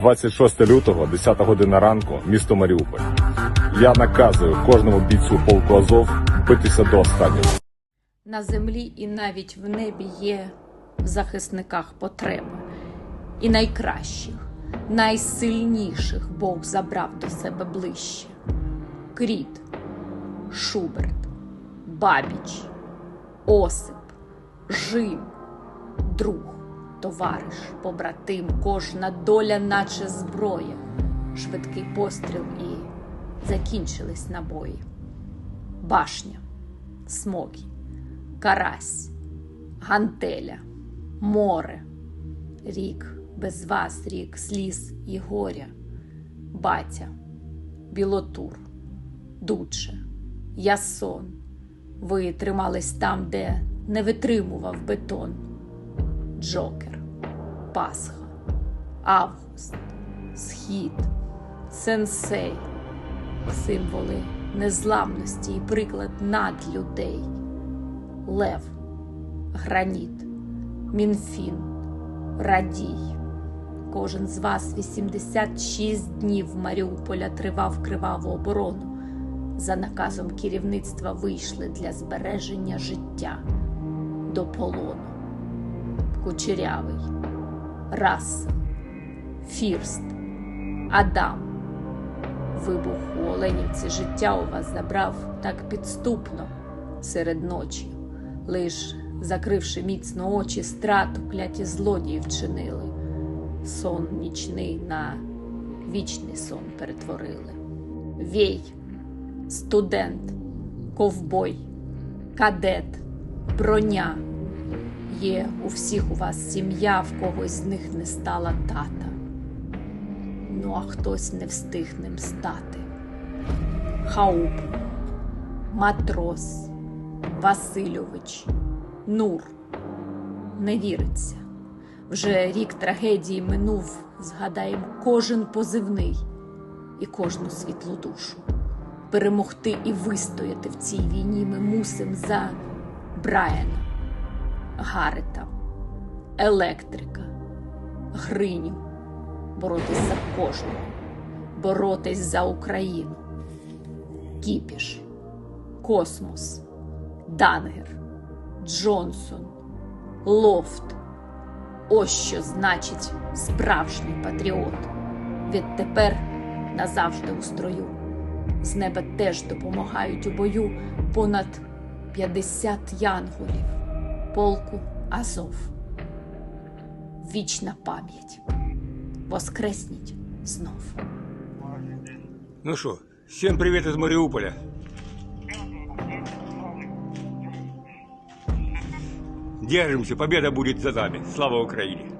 26 лютого, 10 година ранку, місто Маріуполь. Я наказую кожному бійцю полку Азов битися до останнього. На землі і навіть в небі є в захисниках потреби. І найкращих, найсильніших Бог забрав до себе ближче. Кріт, Шуберт, Бабіч, Осип, Жим, друг, товариш, побратим, кожна доля, наче зброя, швидкий постріл і закінчились набої. Башня, смокі, карась, гантеля, море, рік без вас, рік сліз і горя, батя, білотур, дуче, ясон. Ви тримались там, де не витримував бетон. Джокер, Пасха, Август, Схід, Сенсей, символи незламності і приклад над людей. Лев, Граніт, Мінфін, Радій. Кожен з вас 86 днів Маріуполя тривав криваву оборону. За наказом керівництва вийшли для збереження життя до полону. Кучерявий, Рассел, Фірст, Адам. Вибух у Оленівці життя у вас забрав так підступно серед ночі, лиш закривши міцно очі, страту кляті злодії вчинили. Сон нічний на вічний сон перетворили. Вій, студент, ковбой, кадет, броня. Є у всіх у вас сім'я, в когось з них не стала тата. Ну, а хтось не встиг ним стати. Хауп, матрос, Васильович, Нур. Не віриться. Вже рік трагедії минув, згадаємо кожен позивний і кожну світлу душу. Перемогти і вистояти в цій війні ми мусим за Брайана, Гарета, Електрика, Гриню боротись за кожного, боротись за Україну. Кіпіш, Космос, Дангер, Джонсон, Лофт. Ось що значить справжній патріот. Відтепер назавжди у строю. З неба теж допомагають у бою понад 50 янголів, полку Азов. Вічна пам'ять. Воскресніть знов. Ну что, всем привет из Мариуполя. Держимся, победа будет за нами. Слава Украине!